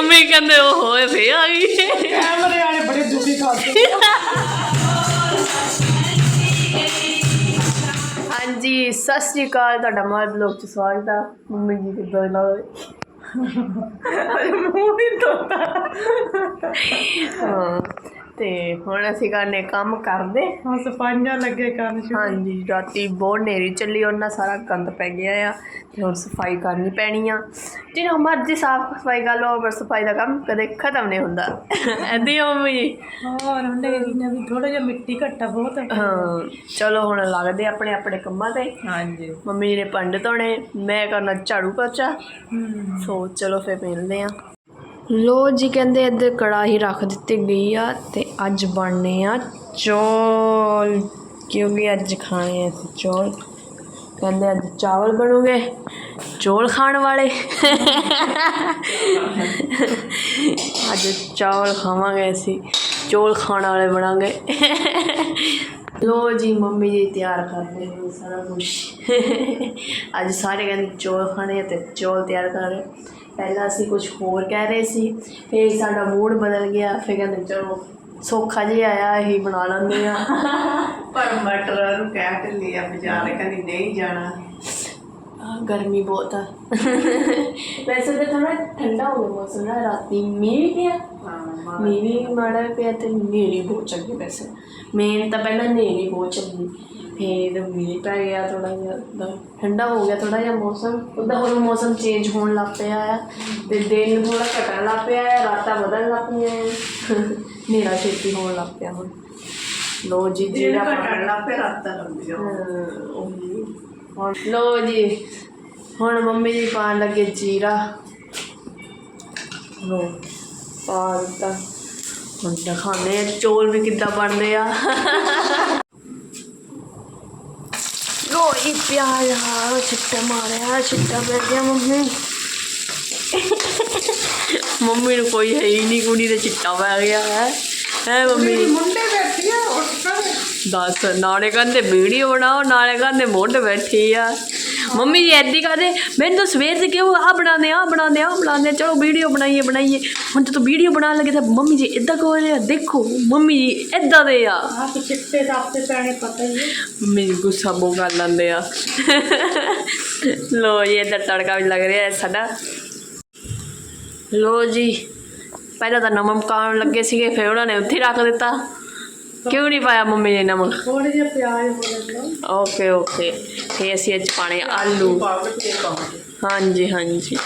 Mummy ਕਹਿੰਦੇ ਉਹ ਹੋਏ ਫੇ ਆ ਗਈ ਕੈਮਰੇ ਵਾਲੇ ਬੜੇ ਦੁਖੀ ਕਰਦੇ ਹਾਂਜੀ ਸਤਿ ਸ਼੍ਰੀ ਅਕਾਲ ਤੁਹਾਡਾ ਮਾਰ ਬਲੌਗ ਚ ਸਵਾਗਤ ਆ। ਮੰਮੀ ਜੀ ਕਿੱਦਾਂ ਲੱਗ ਮੂੰਹ ਨਹੀਂ ਧੋਤਾ ਹਾਂ। ਤੇ ਹੁਣ ਅਸੀਂ ਕਰਨੇ ਕੰਮ ਕਰਦੇ। ਹਾਂ ਸਫਾਈਆਂ ਲੱਗੇ ਕਰਨ ਸ਼ੁਰੂ। ਹਾਂਜੀ ਰਾਤੀ ਬਹੁਤ ਨੇਰੀ ਚੱਲੀ ਉਹਨਾਂ ਸਾਰਾ ਗੰਦ ਪੈ ਗਿਆ ਆ ਤੇ ਹੁਣ ਸਫ਼ਾਈ ਕਰਨੀ ਪੈਣੀ ਆ। ਜਿੰਨਾ ਮਰਜ਼ੀ ਸਾਫ਼ ਸਫ਼ਾਈ ਕਰ ਲਓ ਪਰ ਸਫ਼ਾਈ ਦਾ ਕੰਮ ਕਦੇ ਖਤਮ ਨਹੀਂ ਹੁੰਦਾ। ਐਦੀ ਮੰਮੀ ਜੀ। ਹੋਰ ਨੇਰੀ ਨੇ ਵੀ ਥੋੜਾ ਜਿਹਾ ਮਿੱਟੀ ਘੱਟਾ ਬਹੁਤ। ਹਾਂ ਚਲੋ ਹੁਣ ਲੱਗਦੇ ਆਪਣੇ ਆਪਣੇ ਕੰਮਾਂ ਤੇ। ਹਾਂਜੀ। ਮੰਮੀ ਨੇ ਪੰਡ ਧੋਣੇ ਮੈਂ ਕਰਨਾ ਝਾੜੂ ਪੋਚਾ। ਹੂੰ। ਸੋ ਚਲੋ ਫਿਰ ਮਿਲਦੇ ਆ। ਲੋ ਜੀ ਕਹਿੰਦੇ ਇੱਧਰ ਕੜਾਹੀ ਰੱਖ ਦਿੱਤੀ ਗਈ ਆ ਤੇ ਅੱਜ ਬਣਨੇ ਆ ਚੌਲ, ਕਿਉਂਕਿ ਅੱਜ ਖਾਣੇ ਆ ਅਸੀਂ ਚੌਲ। ਕਹਿੰਦੇ ਅੱਜ ਚਾਵਲ ਬਣੂਗੇ, ਚੌਲ ਖਾਣ ਵਾਲੇ। ਅੱਜ ਚਾਵਲ ਖਾਵਾਂਗੇ ਅਸੀਂ, ਚੌਲ ਖਾਣ ਵਾਲੇ ਬਣਾਂਗੇ। ਲੋ ਜੀ ਮੰਮੀ ਜੀ ਤਿਆਰ ਕਰਦੇ ਨੇ ਸਾਰਾ ਕੁਝ ਅੱਜ ਸਾਰੇ ਕਹਿੰਦੇ ਚੌਲ ਖਾਣੇ ਆ ਤੇ ਚੌਲ ਤਿਆਰ ਕਰ ਰਹੇ। ਪਹਿਲਾਂ ਅਸੀਂ ਕੁਝ ਹੋਰ ਕਹਿ ਰਹੇ ਸੀ ਫਿਰ ਸਾਡਾ ਮੂਡ ਬਦਲ ਗਿਆ ਫਿਰ ਕਹਿੰਦੇ ਚਲੋ ਸੌਖਾ ਜਿਹਾ ਆਇਆ ਇਹੀ ਬਣਾ ਲੈਂਦੇ ਆ ਪਰ ਮਟਰ ਨੂੰ ਕਹਿ ਤੇ ਲਿਆ ਬਾਜ਼ਾਰ ਕਹਿੰਦੀ ਨਹੀਂ ਜਾਣਾ। ਗਰਮੀ ਬਹੁਤ ਆ। ਵੈਸੇ ਤਾਂ ਥੋੜਾ ਠੰਡਾ ਹੋ ਗਿਆ ਮੌਸਮ ਨਾ ਰਾਤੀ ਮੀਂਹ ਵੀ ਪਿਆ। ਮੀਂਹ ਵੀ ਮਾੜਾ ਪਿਆ ਤੇ ਨੇਰੀ ਬਹੁਤ ਚੱਲੀ ਵੈਸੇ। ਮੇਨ ਤਾਂ ਪਹਿਲਾਂ ਨੇਰੀ ਬਹੁਤ ਚੱਲੀ ਫਿਰ ਮੀਂਹ ਪੈ ਗਿਆ ਥੋੜਾ ਜਿਹਾ ਠੰਡਾ ਹੋ ਗਿਆ ਥੋੜਾ ਜਿਹਾ ਮੌਸਮ ਉਹਦਾ ਹੁਣ ਮੌਸਮ ਚੇਂਜ ਹੋਣ ਲੱਗ ਪਿਆ ਆ ਤੇ ਦਿਨ ਥੋੜਾ ਘਟਣ ਲੱਗ ਪਿਆ ਹੈ ਰਾਤਾਂ ਵਧਣ ਲੱਗ ਪਈਆਂ ਹਨੇਰਾ ਛੇਤੀ ਹੋਣ ਲੱਗ ਪਿਆ ਹੁਣ। ਲੋ ਜੀ ਜਿਹੜਾ ਘਟਣ ਲੱਗ ਪੇ ਰਾਤਾਂ ਲੰਬੀਆਂ। ਹੁਣ। ਲੋ ਜੀ ਹੁਣ ਮੰਮੀ ਜੀ ਪਾਣ ਲੱਗੇ ਜੀਰਾ। ਲੋ ਪਾ ਦਿੱਤਾ। ਹੁਣ ਦਿਖਾਉਂਦੇ ਆ ਚੌਲ ਵੀ ਕਿੱਦਾਂ ਬਣਦੇ ਆ। ਲੋ ਇਹ ਪਿਆਜ਼ ਹਾਂ ਛਿੱਟਾ ਮਾਰਿਆ ਛਿੱਟਾ ਪੈ ਗਿਆ ਮੰਮੀ। ਮੰਮੀ ਨੂੰ ਕੋਈ ਹੈ ਹੀ ਨਹੀਂ ਕੁੜੀ ਦੇ ਛਿੱਟਾ ਪੈ ਗਿਆ ਹੈ। ਹੈ ਮੰਮੀ? ਮੁੰਡੇ ਬੈਠੀ ਆ ਉੱਠ ਦੱਸ ਨਾਲੇ ਕਹਿੰਦੇ ਵੀਡੀਓ ਬਣਾਓ ਨਾਲੇ ਕਹਿੰਦੇ ਮੁੱਢ ਬੈਠੀ ਆ। ਮੰਮੀ ਜੀ ਐਦੀ ਕਹਦੇ? ਮੈਨੂੰ ਤਾਂ ਸਵੇਰ ਦੇ ਕਿਉਂ ਆ ਬਣਾਉਂਦੇ ਆ ਬਣਾਉਂਦੇ ਆ ਬਣਾਉਂਦੇ ਆ, ਚਲੋ ਵੀਡੀਓ ਬਣਾਈਏ ਬਣਾਈਏ। ਹੁਣ ਜਦੋਂ ਵੀਡੀਓ ਬਣਾਉਣ ਲੱਗੇ ਤਾਂ ਮੰਮੀ ਜੀ ਇਦਾਂ ਕਹੋ ਰਿਹਾ? ਦੇਖੋ ਮੰਮੀ ਜੀ ਇਦਾਂ ਦੇ ਆ। ਤੇ ਚਿੱਟੇ ਰਾਤੇ ਪੈਣੇ ਪਤਾ ਹੀ ਗੁੱਸਾ ਕਰ ਲੈਂਦੇ ਆ। ਲੋ ਜੀ ਇੱਧਰ ਤੜਕਾ ਵੀ ਲੱਗ ਰਿਹਾ ਹੈ ਸਾਡਾ। ਲੋ ਜੀ ਪਹਿਲਾਂ ਤਾਂ ਨਮਕ ਪਾਉਣ ਲੱਗੇ ਸੀਗੇ ਫਿਰ ਉਹਨਾਂ ਨੇ ਉੱਥੇ ਰੱਖ ਦਿੱਤਾ। ਕਿਉਂ ਨਹੀਂ ਪਾਇਆ ਮੰਮੀ ਨੇ ਨਮਕ? ਥੋੜੇ ਜਿਹਾ ਪਿਆਜ਼ ਹੋ ਲੈਂਦਾ ਓਕੇ ਓਕੇ। ਤੇ ਅਸੀਂ ਅੱਜ ਪਾਣੇ ਆਲੂ। ਹਾਂਜੀ ਹਾਂਜੀ।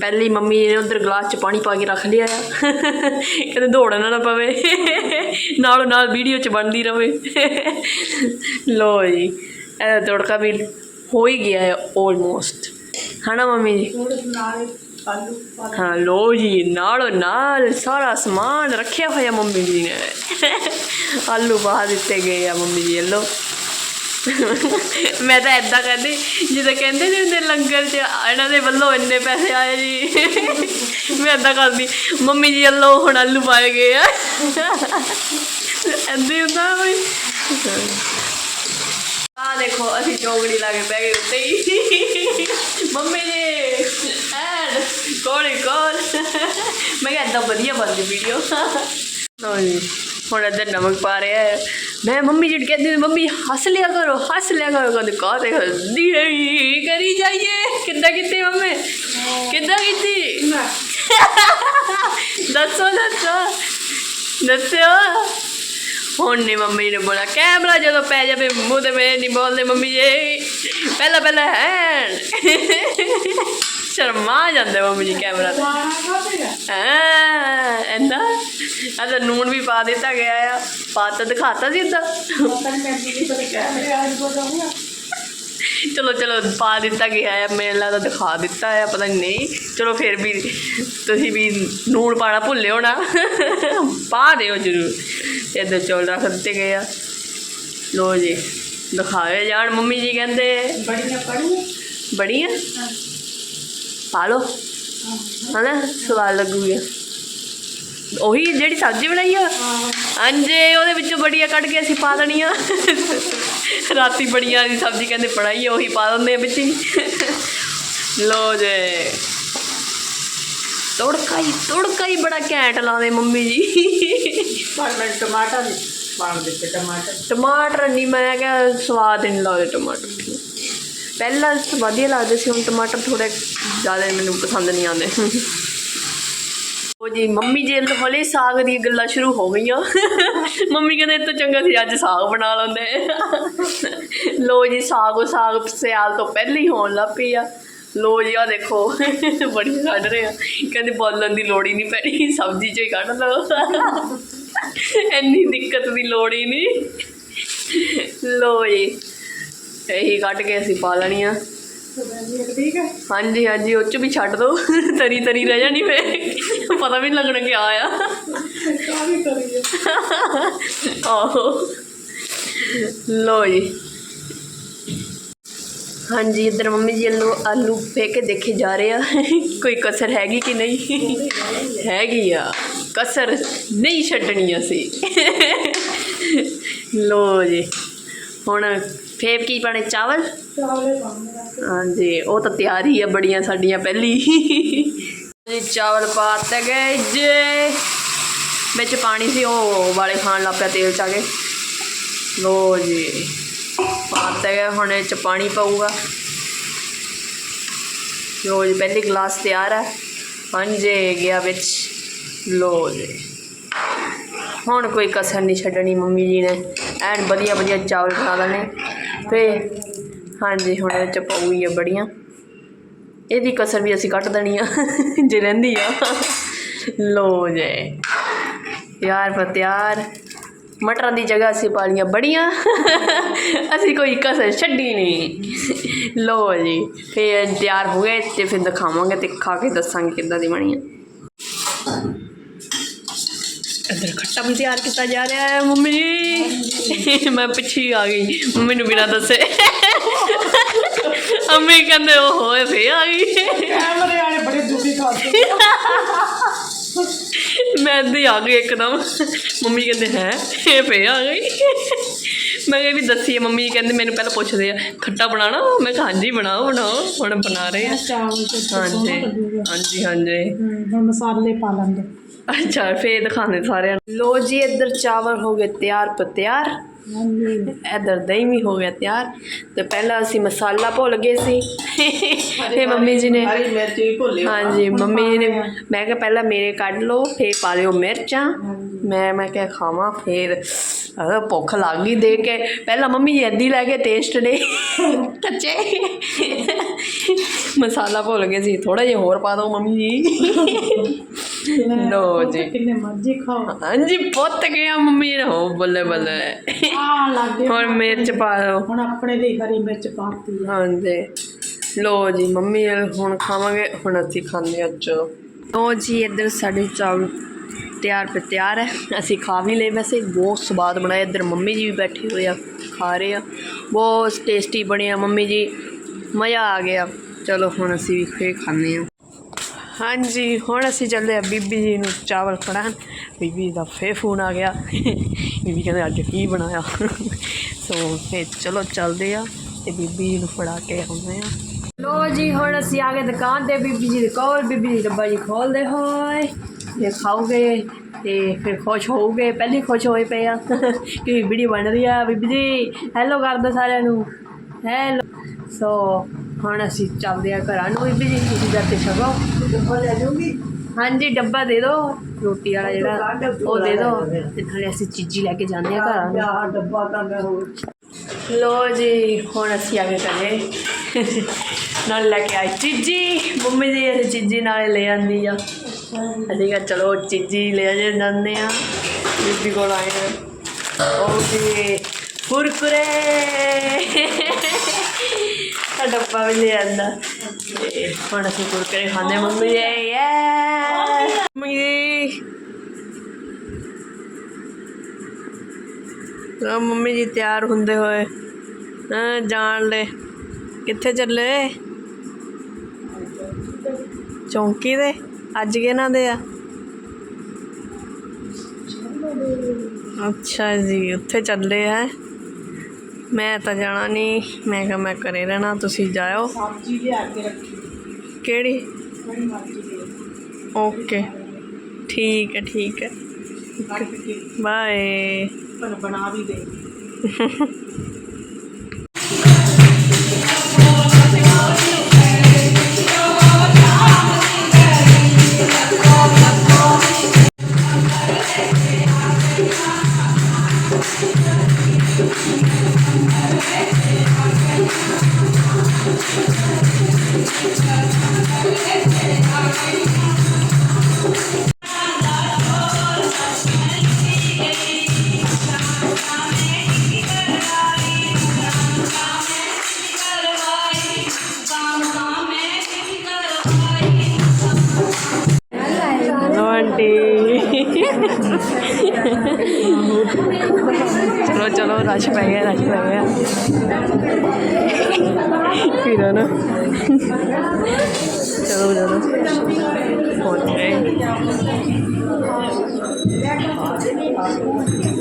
ਪਹਿਲੀ ਮੰਮੀ ਨੇ ਉਧਰ ਗਲਾਸ ਚ ਪਾਣੀ ਪਾ ਕੇ ਰੱਖ ਲਿਆ ਆ। ਕਹਿੰਦੇ ਦੌੜਨਾ ਨਾ ਪਵੇ। ਨਾਲੋਂ ਨਾਲ ਵੀਡੀਓ ਚ ਬਣਦੀ ਰਵੇ। ਲੋ ਜੀ ਇਹ ਤੜਕਾ ਵੀ ਹੋ ਹੀ ਗਿਆ ਹੈ ਆਲਮੋਸਟ ਹਨਾ ਮੰਮੀ ਜੀ? ਹਾਂ ਲੋ ਜੀ, ਨਾਲੋਂ ਨਾਲ ਸਾਰਾ ਸਮਾਨ ਰੱਖਿਆ ਹੋਇਆ ਮੰਮੀ ਜੀ ਨੇ। ਆਲੂ ਪਾ ਦਿੱਤੇ ਗਏ ਆ ਮੰਮੀ ਜੀ ਲੋ ਮੈਂ ਤਾਂ ਐਦਾਂ ਕਹਿੰਦੀ, ਜਿੱਦਾਂ ਕਹਿੰਦੇ ਨੇ ਹੁੰਦੇ ਲੰਗਰ 'ਚ, ਇਹਨਾਂ ਦੇ ਵੱਲੋਂ ਇੰਨੇ ਪੈਸੇ ਆਏ ਜੀ। ਮੈਂ ਐਦਾਂ ਕਰਦੀ, ਮੰਮੀ ਜੀ ਵੱਲੋਂ ਹੁਣ ਆਲੂ ਪਾਏ ਗਏ ਆ। ਐਦਾਂ ਹੁੰਦਾ ਬਈ ਆ ਦੇਖੋ ਅਸੀਂ ਚੌਗੜੀ ਲਾ ਕੇ ਬਹਿ ਗਏ ਉੱਤੇ ਹੀ। ਮੰਮੀ ਜੀ ਐਡ ਕੋਲੀ ਕੋਲ। ਮੈਂ ਕਿਹਾ ਏਦਾਂ ਵਧੀਆ ਬਣਦੀ ਵੀਡੀਓ ਲਓ ਜੀ ਹੁਣ ਇੱਧਰ ਨਮਕ ਪਾ ਰਿਹਾ ਹੈ ਮੈਂ ਮੰਮੀ ਜੀ ਕਹਿੰਦੀ ਹੁੰਦੀ, ਮੰਮੀ ਹੱਸ ਲਿਆ ਕਰੋ ਹੱਸ ਲਿਆ ਕਰੋ। ਕਹਿੰਦੇ ਕਾਹਤੇ ਹੱਸਦੀ ਹੈ ਕਰੀ ਜਾਈਏ। ਕਿੱਦਾਂ ਕੀਤੀ ਮੰਮੀ? ਕਿੱਦਾਂ ਕੀਤੀ? ਦੱਸੋ ਦੱਸੋ। ਦੱਸੋ ਹੁਣ ਨਹੀਂ ਮੰਮੀ ਨੇ ਬੋਲਾ ਕੈਮਰਾ ਜਦੋਂ ਪੈ ਜਾਵੇ, ਮੂੰਹ ਤੇ ਮੇਰੇ ਨਹੀਂ ਬੋਲਦੇ ਮੰਮੀ ਜੀ। ਪਹਿਲਾਂ ਪਹਿਲਾਂ ਹੈ। ਸ਼ਰਮਾ ਜਾਂਦੇ ਮੰਮੀ ਜੀ ਕੈਮਰਾ ਤੇ। ਹਾਂ ਐਂਦਾ ਅਦਾ ਨੂਨ ਵੀ ਪਾ ਦਿੱਤਾ ਗਿਆ ਆ। ਪਾ ਦਿਖਾਤਾ ਸੀ ਉਦਾਂ ਚਲੋ ਚਲੋ, ਪਾ ਦਿੱਤਾ ਗਿਆ ਹੈ ਮੈਨੂੰ ਲੱਗਦਾ ਦਿਖਾ ਦਿੱਤਾ ਹੈ ਪਤਾ ਨਹੀਂ। ਚਲੋ, ਫਿਰ ਵੀ ਤੁਸੀਂ ਵੀ ਨੂਣ ਪਾਣਾ ਭੁੱਲਿਓ ਨਾ ਪਾ ਦਿਓ ਜ਼ਰੂਰ। ਇੱਧਰ ਚੌਲ ਰੱਖ ਦਿੱਤੇ ਗਏ ਆ। ਲੋ ਜੀ ਦਿਖਾਏ ਜਾਣ ਮੰਮੀ ਜੀ ਕਹਿੰਦੇ। ਬੜੀਆਂ ਪੜੀਆਂ ਬੜੀਆਂ? ਪਾ ਲਓ। ਹਨਾ ਸਵਾਦ ਲੱਗੂਗਾ। ਉਹੀ ਜਿਹੜੀ ਸਬਜ਼ੀ ਬਣਾਈ ਆ। ਹਾਂਜੀ ਉਹਦੇ ਵਿੱਚੋਂ ਬੜੀਆਂ ਕੱਢ ਕੇ ਅਸੀਂ ਪਾ ਦੇਣੀਆਂ। ਰਾਤੀ ਬੜੀਆਂ ਦੀ ਸਬਜ਼ੀ ਕਹਿੰਦੇ ਪੜਾਈ ਉਹੀ ਪਾ ਦਿੰਦੇ ਆ ਵਿੱਚ ਹੀ। ਲੋ ਜੇ। ਤੜਕਾ ਹੀ ਤੜਕਾ ਹੀ ਬੜਾ ਘੈਂਟ ਲਾਉਂਦੇ ਮੰਮੀ ਜੀ। ਪਰ ਮੈਂ ਟਮਾਟਰ ਨਹੀਂ ਪਾਣ ਦਿੱਤੇ, ਟਮਾਟਰ। ਟਮਾਟਰ ਨਹੀਂ, ਮੈਂ ਕਿਹਾ ਸਵਾਦ ਨਹੀਂ ਲੱਗਦੇ ਟਮਾਟਰ। ਪਹਿਲਾਂ ਵਧੀਆ ਲੱਗਦੇ ਸੀ, ਹੁਣ ਟਮਾਟਰ ਥੋੜੇ ਜ਼ਿਆਦਾ ਮੈਨੂੰ ਪਸੰਦ ਨਹੀਂ ਆਉਂਦੇ। ਉਹ ਜੀ, ਮੰਮੀ ਜੀ ਹੌਲੇ ਸਾਗ ਦੀ ਗੱਲਾਂ ਸ਼ੁਰੂ ਹੋ ਗਈਆਂ। ਮੰਮੀ ਕਹਿੰਦੇ, ਇਹ ਤੋਂ ਚੰਗਾ ਸੀ, ਅੱਜ ਸਾਗ ਬਣਾ ਲੈਂਦੇ। ਲੋ ਜੀ, ਸਾਗ ਸਾਗ ਸਿਆਲ ਤੋਂ ਪਹਿਲਾਂ ਹੀ ਹੋਣ ਲੱਗ ਪਈ ਆ। ਲੋ ਜੀ ਆ ਦੇਖੋ, ਬੜੀ ਕੱਢ ਰਹੇ ਆ। ਕਹਿੰਦੇ, ਬੋਲਣ ਦੀ ਲੋੜ ਹੀ ਨਹੀਂ ਪੈਣੀ, ਸਬਜ਼ੀ ਚੋਂ ਹੀ ਕੱਢ ਲਓ। ਇੰਨੀ ਦਿੱਕਤ ਦੀ ਲੋੜ ਹੀ ਨਹੀਂ। ਲੋ ਜੀ ਇਹੀ ਕੱਢ ਕੇ ਅਸੀਂ ਪਾ ਲੈਣੀ ਆ। ਠੀਕ ਹੈ ਹਾਂਜੀ ਹਾਂਜੀ ਉਹ ਚ ਵੀ ਛੱਡ ਦੋ। ਤਰੀ ਤਰੀ ਰਹਿ ਜਾਣੀ ਫੇ ਪਤਾ ਵੀ ਨਹੀਂ ਲੱਗਣਾ ਕਿ ਆ ਕਾਹੀ ਕਰੀਏ ਆਹੋ। ਲੋ ਜੀ। ਹਾਂਜੀ, ਇੱਧਰ ਮੰਮੀ ਜੀ ਆਲੂ ਆਲੂ ਫੇਕ ਕੇ ਦੇਖੇ ਜਾ ਰਹੇ ਆ। ਕੋਈ ਕਸਰ ਹੈਗੀ ਕਿ ਨਹੀਂ? ਹੈਗੀ ਆ। ਕਸਰ ਨਹੀਂ ਛੱਡਣੀ ਅਸੀਂ ਲੋ ਜੀ, ਹੁਣ ਫੇਵ ਕੀ ਪਾਣੇ ਚਾਵਲ? ਹਾਂਜੀ, ਉਹ ਤਾਂ ਤਿਆਰ ਹੀ ਆ ਬੜੀਆਂ ਸਾਡੀਆਂ ਪਹਿਲੀ। ਜੀ, ਚਾਵਲ ਪਾਤੇ ਗਏ ਜੇ। ਵਿੱਚ ਪਾਣੀ ਸੀ, ਉਹ ਵਾਲੇ ਖਾਣ ਲੱਗ ਪਿਆ ਤੇਲ ਚ ਆ ਕੇ। ਲੋ ਜੀ। ਪਾਤੇ ਗਏ ਹੁਣ ਇਹ ਚ ਪਾਣੀ ਪਊਗਾ। ਲੋ ਜੀ, ਪਹਿਲੀ ਗਲਾਸ ਤਿਆਰ ਹੈ ਹਾਂਜੀ ਗਿਆ ਵਿੱਚ। ਲੋ ਜੀ। ਹੁਣ ਕੋਈ ਕਸਰ ਨਹੀਂ ਛੱਡਣੀ ਮੰਮੀ ਜੀ ਨੇ। ਐਨ ਵਧੀਆ ਵਧੀਆ ਚਾਵਲ ਬਣਾ ਲੈਣੇ। ਤੇ ਹਾਂਜੀ, ਹੁਣ ਇਹ ਚ ਪਊਗੀ ਬੜੀਆਂ। ਇਹਦੀ ਕਸਰ ਵੀ ਅਸੀਂ ਕੱਟ ਦੇਣੀ ਆ, ਜੇ ਰਹਿੰਦੀ ਆ। ਲੋ ਜੇ। ਯਾਰ ਫਤਿਆਰ ਮਟਰਾਂ ਦੀ ਜਗ੍ਹਾ ਅਸੀਂ ਪਾ ਲਈਆਂ ਬੜੀਆਂ। ਅਸੀਂ ਕੋਈ ਕਸਰ ਛੱਡੀ ਨਹੀਂ। ਲੋ ਜੀ ਫਿਰ ਤਿਆਰ ਹੋ ਗਏ ਤੇ ਫਿਰ ਦਿਖਾਵਾਂਗੇ ਤੇ ਖਾ ਕੇ ਦੱਸਾਂਗੇ ਕਿੱਦਾਂ ਦੀ ਬਣੀਆਂ ਇੱਧਰ ਖੱਟਾ ਵੀ ਤਿਆਰ ਕੀਤਾ ਜਾ ਰਿਹਾ ਹੈ ਮੰਮੀ ਜੀ। ਮੈਂ ਪਿੱਛੇ ਆ ਗਈ ਮੰਮੀ ਨੂੰ ਬਿਨਾਂ ਦੱਸੇ। ਅੰਮੀ ਕਹਿੰਦੇ ਉਹ ਹੋਏ ਫੇ ਆ ਗਈ। ਕੈਮਰੇ ਵਾਲੇ ਬੜੇ ਦੁਖੀ ਕਰਦੇ। ਮੈਂ ਹੀ ਆ ਗਈ ਇੱਕਦਮ। ਮੰਮੀ ਕਹਿੰਦੇ ਹੈ? ਇਹ ਫੇ ਆ ਗਈ? ਮੈਂ ਕਿਹਾ ਵੀ ਦੱਸੀਏ ਮੰਮੀ ਕਹਿੰਦੇ ਮੈਨੂੰ ਪਹਿਲਾਂ ਪੁੱਛਦੇ ਆ ਖੱਟਾ ਬਣਾਣਾ ਮੈਂ ਕਿਹਾ ਹਾਂਜੀ ਬਣਾਓ ਬਣਾਓ ਹੁਣ ਬਣਾ ਰਹੇ ਆ। ਚਾਵਲ ਤੇ ਹਾਂਜੀ ਹਾਂਜੀ ਹਾਂਜੀ। ਹੁਣ ਮਸਾਲੇ ਪਾ ਲੈਂਦੇ। ਅੱਛਾ ਫੇਰ ਦਿਖਾਉਂਦੇ ਸਾਰਿਆਂ ਨੂੰ। ਲੋ ਜੀ ਇੱਧਰ ਚਾਵਲ ਹੋ ਗਏ ਤਿਆਰ ਪਤਿਆਰ ਇੱਧਰ ਦਹੀਂ ਵੀ ਹੋ ਗਿਆ ਤਿਆਰ। ਤੇ ਪਹਿਲਾਂ ਅਸੀਂ ਮਸਾਲਾ ਭੁੱਲ ਗਏ ਸੀ। ਤੇ ਮੰਮੀ ਜੀ ਨੇ ਹਰੀ ਮਿਰਚ ਵੀ ਭੁੱਲੇ ਹਾਂਜੀ ਮੰਮੀ ਨੇ ਮੈਂ ਕਿਹਾ ਪਹਿਲਾਂ ਮੇਰੇ ਕੱਢ ਲਓ ਫੇਰ ਪਾ ਲਿਓ ਮਿਰਚਾਂ। ਮੈਂ ਮੈਂ ਕਿਹਾ ਖਾਵਾਂ ਫੇਰ ਅਹ ਭੁੱਖ ਲੱਗ ਗਈ ਦੇ ਕੇ। ਪਹਿਲਾਂ ਮੰਮੀ ਜੀ ਅੱਧੀ ਲੈ ਕੇ ਟੇਸਟ ਨੇ। ਕੱਚੇ। ਮਸਾਲਾ ਭੁੱਲ ਗਏ ਸੀ ਥੋੜਾ ਜਿਹਾ ਹੋਰ ਪਾ ਦਿਓ ਮੰਮੀ ਜੀ। ਲੋ ਜੀ। ਕਿੰਨੇ ਮਰਜ਼ੀ ਖਾਓ। ਹਾਂਜੀ ਪੁੱਤ ਗਿਆ ਮੰਮੀ ਨੇ ਹੋ ਬੱਲੇ ਬੱਲੇ। ਆ ਲੱਗੇ ਹੁਣ ਮਿਰਚ ਪਾ ਦਿਓ। ਹੁਣ ਆਪਣੇ ਲਈ ਹਰੀ ਮਿਰਚ ਪਾਤੀ ਹਾਂਜੀ। ਲੋ ਜੀ ਮੰਮੀ ਹੁਣ ਖਾਵਾਂਗੇ ਹੁਣ ਅਸੀਂ ਖਾਂਦੇ ਅੱਜ। ਲੋ ਜੀ ਇੱਧਰ ਸਾਡੇ ਚਾਵਲ ਤਿਆਰ ਪੇ ਤਿਆਰ ਹੈ। ਅਸੀਂ ਖਾ ਵੀ ਲਏ ਵੈਸੇ ਬਹੁਤ ਸਵਾਦ ਬਣਾਇਆ। ਇੱਧਰ ਮੰਮੀ ਜੀ ਵੀ ਬੈਠੇ ਹੋਏ ਆ ਖਾ ਰਹੇ ਆ। ਬਹੁਤ ਟੇਸਟੀ ਬਣਿਆ ਮੰਮੀ ਜੀ। ਮਜ਼ਾ ਆ ਗਿਆ। ਚਲੋ ਹੁਣ ਅਸੀਂ ਵੀ ਫੇਰ ਖਾਂਦੇ ਆ ਹਾਂਜੀ, ਹੁਣ ਅਸੀਂ ਚੱਲੇ ਆ ਬੀਬੀ ਜੀ ਨੂੰ ਚਾਵਲ ਫੜਾਉਣ ਬੀਬੀ ਦਾ ਫੇਰ ਫੋਨ ਆ ਗਿਆ। ਬੀਬੀ ਕਹਿੰਦੇ, ਅੱਜ ਕੀ ਬਣਾਇਆ? ਸੋ ਫੇਰ ਚਲੋ ਚੱਲਦੇ ਆ ਤੇ ਬੀਬੀ ਜੀ ਨੂੰ ਫੜਾ ਕੇ ਆਉਂਦੇ ਆ ਲੋ ਜੀ, ਹੁਣ ਅਸੀਂ ਆ ਗਏ ਦੁਕਾਨ ਤੇ। ਬੀਬੀ ਜੀ ਦੇ ਕੋਲ, ਬੀਬੀ ਜੀ ਡੱਬਾ ਜੀ ਖੋਲਦੇ ਹੋਏ। ਇਹ ਖਾਓਗੇ ਤੇ ਫਿਰ ਖੁਸ਼ ਹੋਊਗੇ। ਪਹਿਲੀ ਖੁਸ਼ ਹੋਏ ਪਏ ਆ। ਕਿ ਵੀਡੀਓ ਬਣ ਰਹੀ ਆ। ਬੀਬੀ ਜੀ ਹੈਲੋ ਕਰ ਸਾਰਿਆਂ ਨੂੰ। ਹੈਲੋ ਸੋ ਹੁਣ ਅਸੀਂ ਚੱਲਦੇ ਆ ਘਰਾਂ ਨੂੰ। ਬੀਬੀ ਜੀ, ਤੁਸੀਂ ਜਾ ਕੇ ਛਕੋ। ਡੱਬਾ ਲੈ ਜਾਊਗੀ? ਹਾਂਜੀ ਡੱਬਾ ਦੇ ਦਿਓ ਰੋਟੀ ਵਾਲਾ ਜਿਹੜਾ ਉਹ ਦੇ ਦਿਓ ਤੇ ਨਾਲੇ ਅਸੀਂ ਚੀਜ਼ੀ ਲੈ ਕੇ ਜਾਂਦੇ ਆ ਘਰਾਂ ਨੂੰ। ਆ ਡੱਬਾ ਤਾਂ ਮੈਂ ਹੋਰ। ਲੋ ਜੀ ਹੁਣ ਅਸੀਂ ਆ ਗਏ ਘਰੇ। ਨਾਲ ਲੈ ਕੇ ਆਈ ਚੀਜੀ। ਮੰਮੀ ਜੀ ਇਹ ਚੀਜੀ ਨਾਲ ਲੈ ਆਂਦੀ ਆ। ਅਸੀਂ ਕਿਹਾ ਚਲੋ ਚੀਜੀ ਲੈ ਜੇ ਜਾਂਦੇ ਆ ਬੀਬੀ ਕੋਲ ਆਏ ਓਕੇ ਕੁਰਕੁਰੇ। ਆ ਡੱਬਾ ਵੀ ਲੈ ਆਂਦਾ। ਤੇ ਹੁਣ ਅਸੀਂ ਕੁਰਕੁਰੇ ਖਾਂਦੇ ਆ ਮੰਮੀ ਜੀ ਯੇ ਮੰਮੀ। ਜੀ ਆ ਮੰਮੀ ਜੀ ਤਿਆਰ ਹੁੰਦੇ ਹੋਏ, ਹਾਂ, ਜਾਣ ਲੈ ਕਿੱਥੇ ਚੱਲੇ? ਚੌਂਕੀ ਦੇ? ਅੱਜ ਕਿਹਨਾਂ ਦੇ ਆ? ਅੱਛਾ ਜੀ, ਉੱਥੇ ਚੱਲੇ ਆ ਮੈਂ ਤਾਂ ਜਾਣਾ ਨਹੀਂ। ਮੈਂ ਕਿਹਾ ਮੈਂ ਘਰੇ ਰਹਿਣਾ ਤੁਸੀਂ ਜਾਇਓ। ਸਬਜ਼ੀ ਲਿਆ ਕੇ ਰੱਖੀ। ਕਿਹੜੀ? ਓਕੇ। ਠੀਕ ਹੈ ਠੀਕ ਹੈ। ਬਾਏ। ਪਰ ਬਣਾ ਵੀ ਦੇ। ਚਲੋ ਚਲੋ ਰਸ਼ ਪੈ ਗਿਆ ਰਸ਼ ਪੈ ਗਿਆ ਫਿਰ ਨਾ ਚਲੋ ਚਲੋ ਪਹੁੰਚ ਗਏ